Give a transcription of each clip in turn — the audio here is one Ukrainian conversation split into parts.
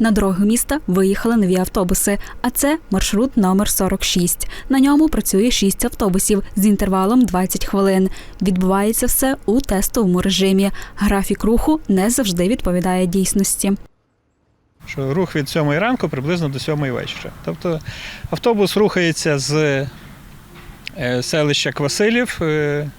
На дороги міста виїхали нові автобуси, а це маршрут номер 46. На ньому працює 6 автобусів з інтервалом 20 хвилин. Відбувається все у тестовому режимі. Графік руху не завжди відповідає дійсності. що рух від 7 ранку приблизно до 7 вечора. Тобто автобус рухається з е, селища Квасилів, е,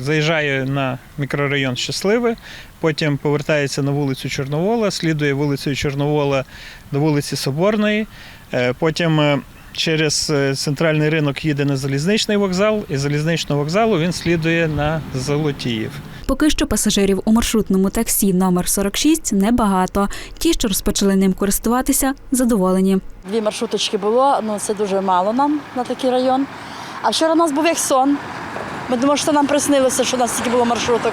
заїжджає на мікрорайон Щасливе, потім повертається на вулицю Чорновола, слідує вулицею Чорновола до вулиці Соборної, е, потім е, через е, центральний ринок їде на залізничний вокзал, і з залізничного вокзалу він слідує на Золотіїв. Поки що пасажирів у маршрутному таксі номер 46 небагато. Ті, що розпочали ним користуватися, задоволені. Дві маршруточки було, ну це дуже мало нам на такий район. А вчора у нас був як сон. Ми думали, що нам приснилося, що у нас стільки було маршруток.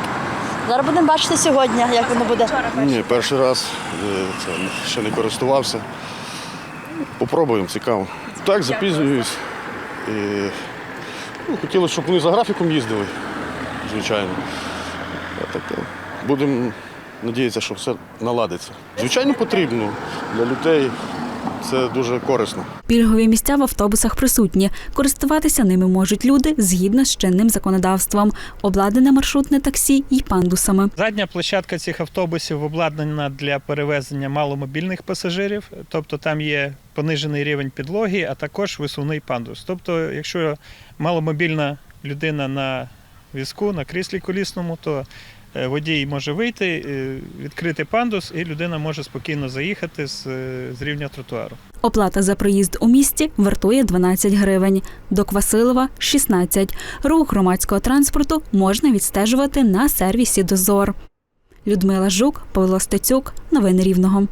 Зараз будемо бачити сьогодні, як воно буде. Ні, перший раз е, це ще не користувався. Попробуємо, цікаво. Так, запізнююсь. І, ну, хотілося, щоб вони за графіком їздили, звичайно. Так, будемо надіятися, що все наладиться. Звичайно, потрібно для людей. Це дуже корисно. Пільгові місця в автобусах присутні. Користуватися ними можуть люди згідно з чинним законодавством. Обладнане маршрутне таксі і пандусами. Задня площадка цих автобусів обладнана для перевезення маломобільних пасажирів, тобто там є понижений рівень підлоги, а також висувний пандус. Тобто, якщо маломобільна людина на візку, на кріслі колісному, то водій може вийти, е, відкрити пандус, і людина може спокійно заїхати з, е, з рівня тротуару. Оплата за проїзд у місті вартує 12 гривень. До Квасилова 16. Рух громадського транспорту можна відстежувати на сервісі Дозор. Людмила Жук, Павло Стецюк. Новини Рівного.